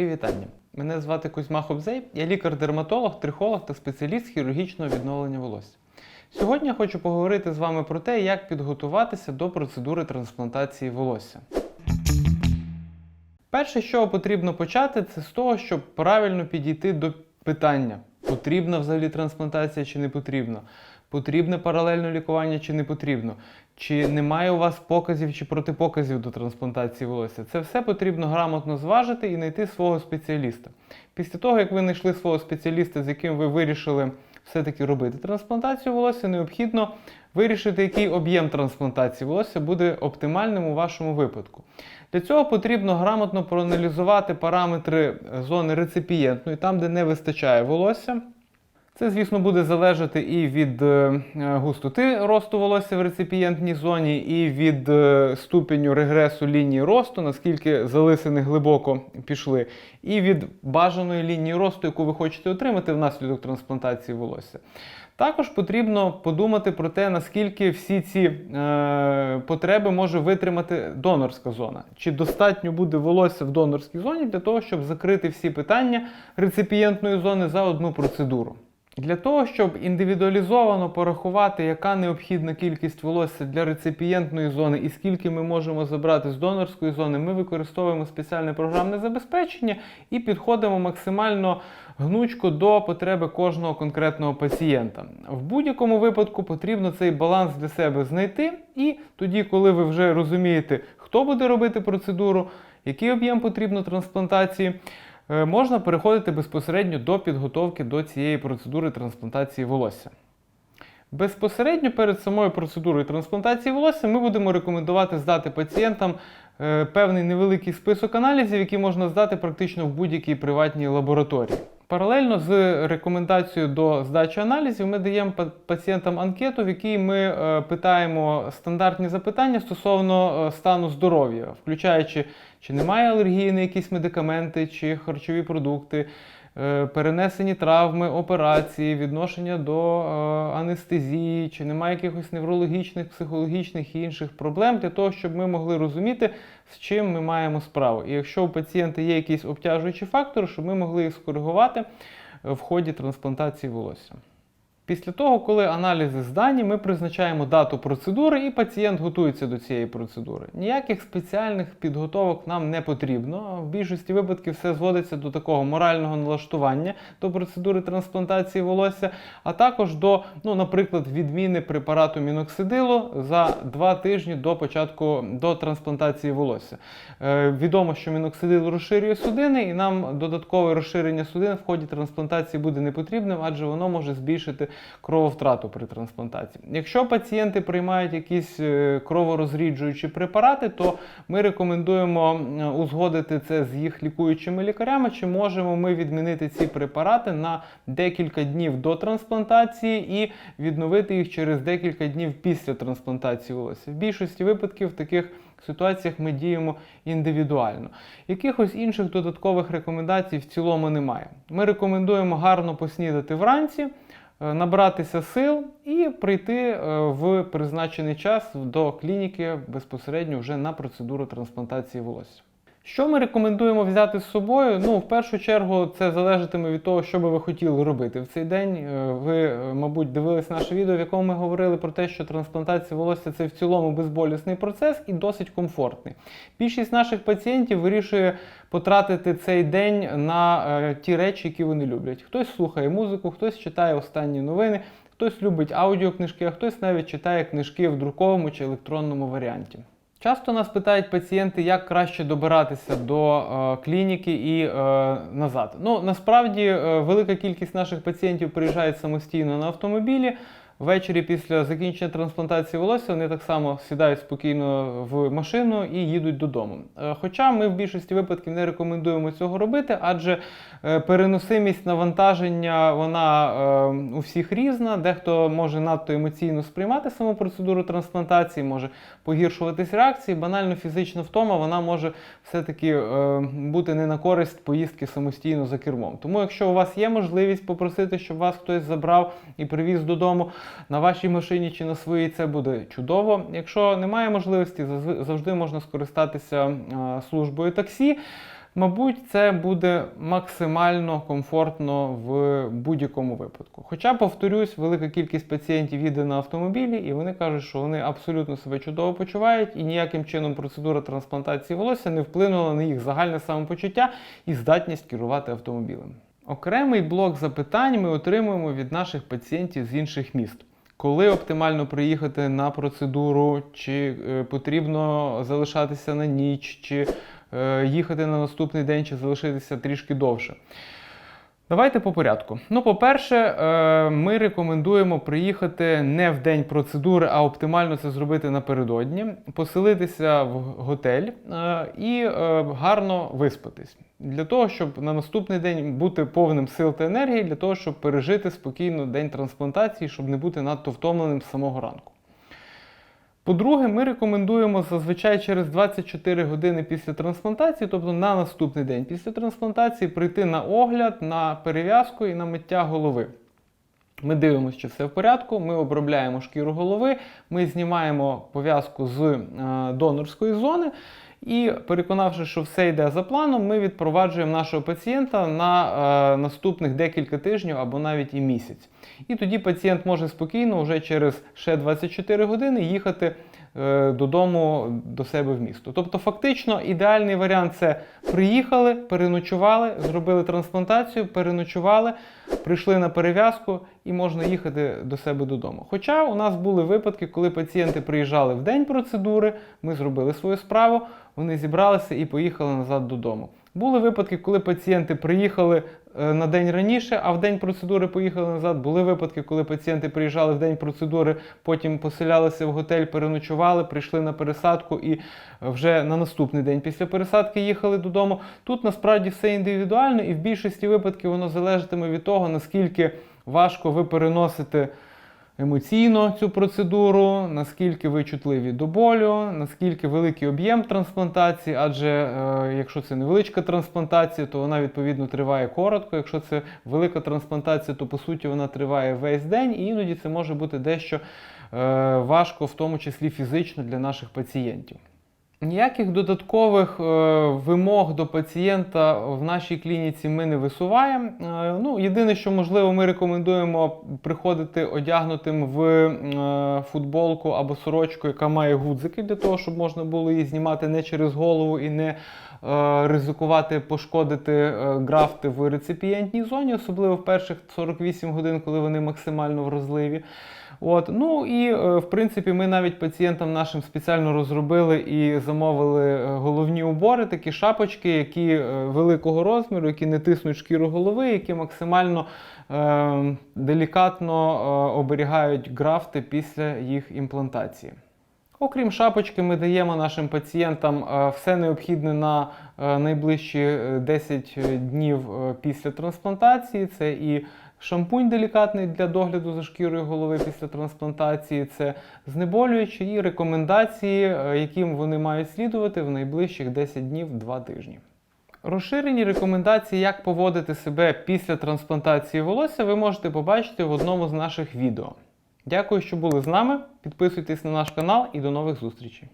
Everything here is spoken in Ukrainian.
Мої вітання. Мене звати Кузьма Хобзей, я лікар-дерматолог, трихолог та спеціаліст хірургічного відновлення волосся. Сьогодні я хочу поговорити з вами про те, як підготуватися до процедури трансплантації волосся. Перше, що потрібно почати, це з того, щоб правильно підійти до питання: потрібна взагалі трансплантація чи не потрібна, потрібне паралельне лікування чи не потрібно, чи немає у вас показів чи протипоказів до трансплантації волосся. Це все потрібно грамотно зважити і знайти свого спеціаліста. Після того, як ви знайшли свого спеціаліста, з яким ви вирішили все-таки робити трансплантацію волосся, необхідно вирішити, який об'єм трансплантації волосся буде оптимальним у вашому випадку. Для цього потрібно грамотно проаналізувати параметри зони реципієнтної, там, де не вистачає волосся. Це, звісно, буде залежати і від е, густоти росту волосся в реципієнтній зоні, і від е, ступеню регресу лінії росту, наскільки залисини глибоко пішли, і від бажаної лінії росту, яку ви хочете отримати внаслідок трансплантації волосся. Також потрібно подумати про те, наскільки всі ці е, потреби може витримати донорська зона. Чи достатньо буде волосся в донорській зоні для того, щоб закрити всі питання реципієнтної зони за одну процедуру. Для того, щоб індивідуалізовано порахувати, яка необхідна кількість волосся для реципієнтної зони і скільки ми можемо забрати з донорської зони, ми використовуємо спеціальне програмне забезпечення і підходимо максимально гнучко до потреби кожного конкретного пацієнта. В будь-якому випадку потрібно цей баланс для себе знайти, і тоді, коли ви вже розумієте, хто буде робити процедуру, який об'єм потрібно трансплантації. Е, можна переходити безпосередньо до підготовки до цієї процедури трансплантації волосся. Безпосередньо перед самою процедурою трансплантації волосся ми будемо рекомендувати здати пацієнтам е, певний невеликий список аналізів, які можна здати практично в будь-якій приватній лабораторії. Паралельно з рекомендацією до здачі аналізів ми даємо пацієнтам анкету, в якій ми е, питаємо стандартні запитання стосовно е, стану здоров'я, включаючи, чи немає алергії на якісь медикаменти чи харчові продукти, перенесені травми, операції, відношення до анестезії, чи немає якихось неврологічних, психологічних і інших проблем, для того, щоб ми могли розуміти, з чим ми маємо справу. І якщо у пацієнта є якісь обтяжуючі фактори, щоб ми могли їх скоригувати в ході трансплантації волосся. Після того, коли аналізи здані, ми призначаємо дату процедури і пацієнт готується до цієї процедури. Ніяких спеціальних підготовок нам не потрібно. В більшості випадків все зводиться до такого морального налаштування до процедури трансплантації волосся, а також до, ну, наприклад, відміни препарату міноксидилу за два тижні до початку до трансплантації волосся. Е, Відомо, що міноксидил розширює судини, і нам додаткове розширення судин в ході трансплантації буде не потрібним, адже воно може збільшити крововтрату при трансплантації. Якщо пацієнти приймають якісь е, кроворозріджуючі препарати, то ми рекомендуємо узгодити це з їх лікуючими лікарями, чи можемо ми відмінити ці препарати на декілька днів до трансплантації і відновити їх через декілька днів після трансплантації волосся. В більшості випадків в таких ситуаціях ми діємо індивідуально. Якихось інших додаткових рекомендацій в цілому немає. Ми рекомендуємо гарно поснідати вранці. Е, набратися сил і прийти е, в призначений час до клініки безпосередньо вже на процедуру трансплантації волосся. Що ми рекомендуємо взяти з собою? Ну, в першу чергу, це залежатиме від того, що би ви хотіли робити. В цей день е, ви, мабуть, дивились наше відео, в якому ми говорили про те, що трансплантація волосся це в цілому безболісний процес і досить комфортний. Більшість наших пацієнтів вирішує потратити цей день на е, ті речі, які вони люблять. Хтось слухає музику, хтось читає останні новини, хтось любить аудіокнижки, а хтось навіть читає книжки в друковому чи електронному варіанті. Часто нас питають пацієнти, як краще добиратися до е, клініки і е, назад. Ну насправді е, велика кількість наших пацієнтів приїжджають самостійно на автомобілі. Ввечері після закінчення трансплантації волосся вони так само сідають спокійно в машину і їдуть додому. Е, хоча ми в більшості випадків не рекомендуємо цього робити, адже е, переносимість навантаження вона е, у всіх різна. Дехто може надто емоційно сприймати саму процедуру трансплантації, може погіршуватись реакції. Банально фізична втома вона може все-таки бути не на користь поїздки самостійно за кермом. Тому, якщо у вас є можливість попросити, щоб вас хтось забрав і привіз додому на вашій машині чи на своїй, це буде чудово. Якщо немає можливості, завжди можна скористатися службою таксі. Мабуть, це буде максимально комфортно в будь-якому випадку. Хоча, повторюсь, велика кількість пацієнтів їде на автомобілі, і вони кажуть, що вони абсолютно себе чудово почувають, і ніяким чином процедура трансплантації волосся не вплинула на їх загальне самопочуття і здатність керувати автомобілем. Окремий блок запитань ми отримуємо від наших пацієнтів з інших міст. Коли оптимально приїхати на процедуру, чи е, потрібно залишатися на ніч, чи е, їхати на наступний день, чи залишитися трішки довше. Давайте по порядку. Ну, по-перше, е, ми рекомендуємо приїхати не в день процедури, а оптимально це зробити напередодні, поселитися в готель е, і е, гарно виспатись. Для того, щоб на наступний день бути повним сил та енергії, для того, щоб пережити спокійно день трансплантації, щоб не бути надто втомленим з самого ранку. По-друге, ми рекомендуємо зазвичай через 24 години після трансплантації, тобто на наступний день після трансплантації, прийти на огляд, на перев'язку і на миття голови. Ми дивимося, чи все в порядку, ми обробляємо шкіру голови, ми знімаємо пов'язку з е, донорської зони. І переконавши, що все йде за планом, ми відпроваджуємо нашого пацієнта на е, наступних декілька тижнів або навіть і місяць. І тоді пацієнт може спокійно вже через ще 24 години їхати е, додому до себе в місто. Тобто, фактично, ідеальний варіант це приїхали, переночували, зробили трансплантацію, переночували, прийшли на перев'язку і можна їхати до себе додому. Хоча у нас були випадки, коли пацієнти приїжджали в день процедури, ми зробили свою справу, вони зібралися і поїхали назад додому. Були випадки, коли пацієнти приїхали е, на день раніше, а в день процедури поїхали назад. Були випадки, коли пацієнти приїжджали в день процедури, потім поселялися в готель, переночували, прийшли на пересадку і вже на наступний день після пересадки їхали додому. Тут насправді все індивідуально, і в більшості випадків воно залежатиме від того, наскільки важко ви переносите емоційно цю процедуру, наскільки ви чутливі до болю, наскільки великий об'єм трансплантації, адже е, якщо це невеличка трансплантація, то вона відповідно триває коротко. Якщо це велика трансплантація, то по суті вона триває весь день, і іноді це може бути дещо е, важко, в тому числі фізично для наших пацієнтів. Ніяких додаткових е, вимог до пацієнта в нашій клініці ми не висуваємо. Е, ну, єдине, що можливо, ми рекомендуємо приходити одягнутим в е, футболку або сорочку, яка має гудзики, для того, щоб можна було її знімати не через голову і не е, ризикувати пошкодити е, графти в реципієнтній зоні, особливо в перших 48 годин, коли вони максимально вразливі. От. Ну і е, в принципі ми навіть пацієнтам нашим спеціально розробили і замовили е, головні убори, такі шапочки, які е, великого розміру, які не тиснуть шкіру голови, які максимально е, делікатно е, оберігають графти після їх імплантації. Окрім шапочки, ми даємо нашим пацієнтам все необхідне на найближчі е, 10 днів після трансплантації. Це і шампунь делікатний для догляду за шкірою голови після трансплантації, це знеболюючі і рекомендації, е, яким вони мають слідувати в найближчих 10 днів 2 тижні. Розширені рекомендації, як поводити себе після трансплантації волосся, ви можете побачити в одному з наших відео. Дякую, що були з нами. Підписуйтесь на наш канал і до нових зустрічей.